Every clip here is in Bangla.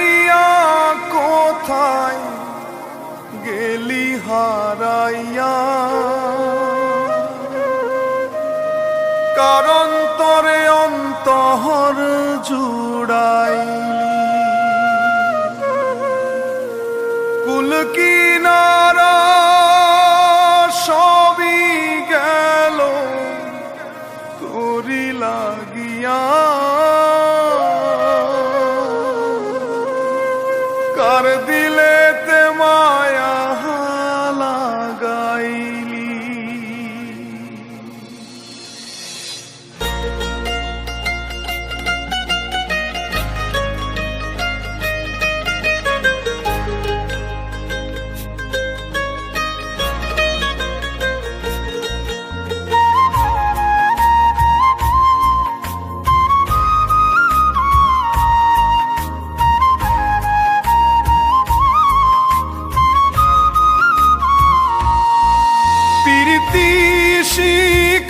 খাইয়া কোথায় গেলি হারাইয়া? কারণ তরে অন্তহর জুড়াইলি কার দিলেতে মায়া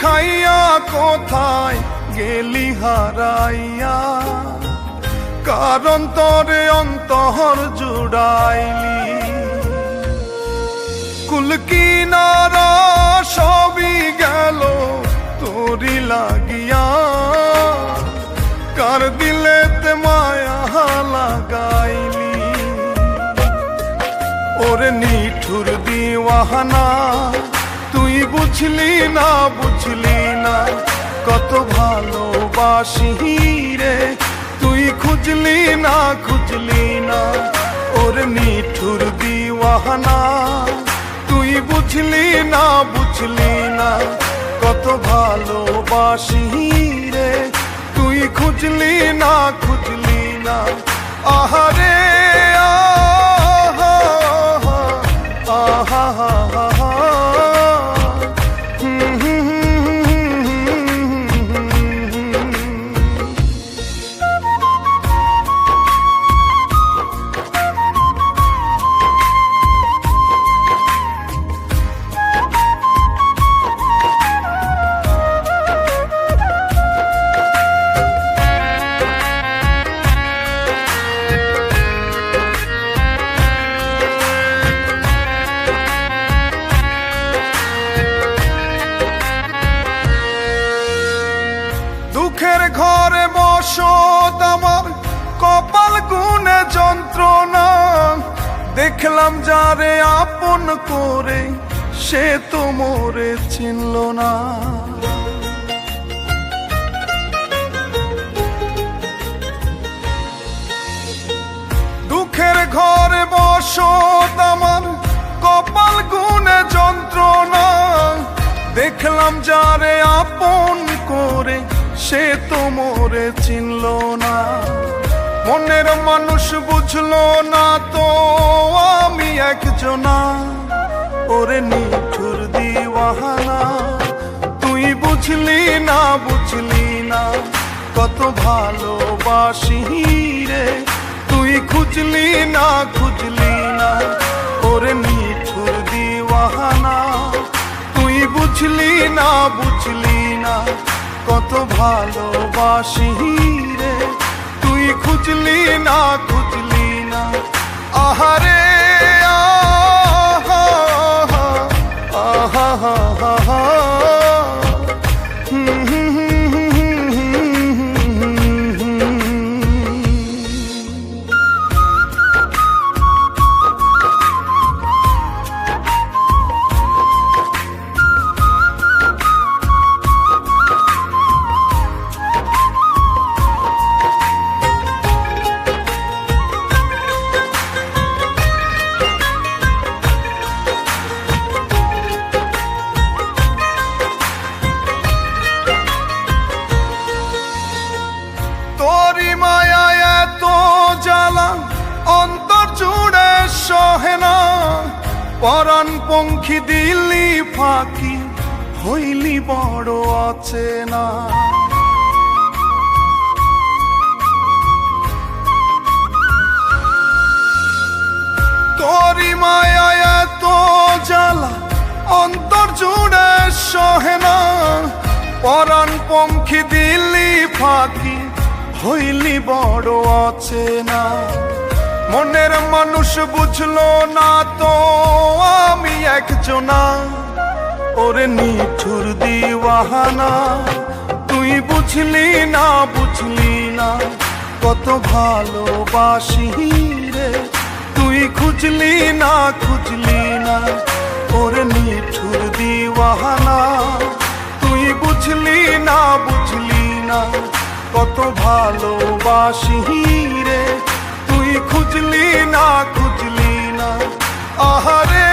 শিখাইয়া কোথায় গেলি হারাইয়া? কারণ তরে অন্তহর জুড়াইলি। কুল কিনারা সবই গেল তোরি লাগিয়া। কার দিলেতে মায়া লাগাইলি? ওরে নিঠুর দিওয়ানা তুই বুঝলি না বুঝলি না, কত ভালোবাসি রে। তুই খুঁজলি না খুঁজলি না, ওরে নিঠুর দিওয়ানা। তুই বুঝলি না বুঝলি না, কত ভালোবাসি রে। তুই খুঁজলি না ঘরে বসত আমার কপাল গুনে যন্ত্রণা। দেখলাম যারে আপন করে, সে তো মোরে চিনল না। দুঃখের ঘরে বসত আমার কপাল গুনে যন্ত্রণা। দেখলাম যারে করে সে তো মোরে চিনল না। মনের মানুষ বুঝলো না তো, আমি একজনা। ওরে নিঠুর দিওয়ানা, তুই বুঝলি না বুঝলি না। কত ভালোবাসি রে, তুই খুঁজলি না খুঁজলি না। ওরে নিঠুর দিওয়ানা, তুই বুঝলি না বুঝলি না। কত ভালোবাসি রে। তুই খুঁজলি না খুঁজলি না। আহারে সহে না পরাণ পঙ্খী দিল্লি ফাঁকি, হইলি বড় আছে না। তোরি মায়া এত জ্বালা, অন্তর জুড়ে সহে না পরাণ পঙ্খী দিল্লি ফাঁকি, হইলি বড় আছে না। মনের মানুষ বুঝলো না তো, আমি একজনা। ওরে নিঠুর দিওয়াহানা তুই বুঝলি না বুঝলি না। কত ভালোবাসি রে, তুই খুঁজলি না খুঁজলি না। ওরে নিঠুর দিওয়াহানা তুই বুঝলি না বুঝলি না। কত ভালোবাসি রে তুই খুঁজলি না খুঁজলি না। আহারে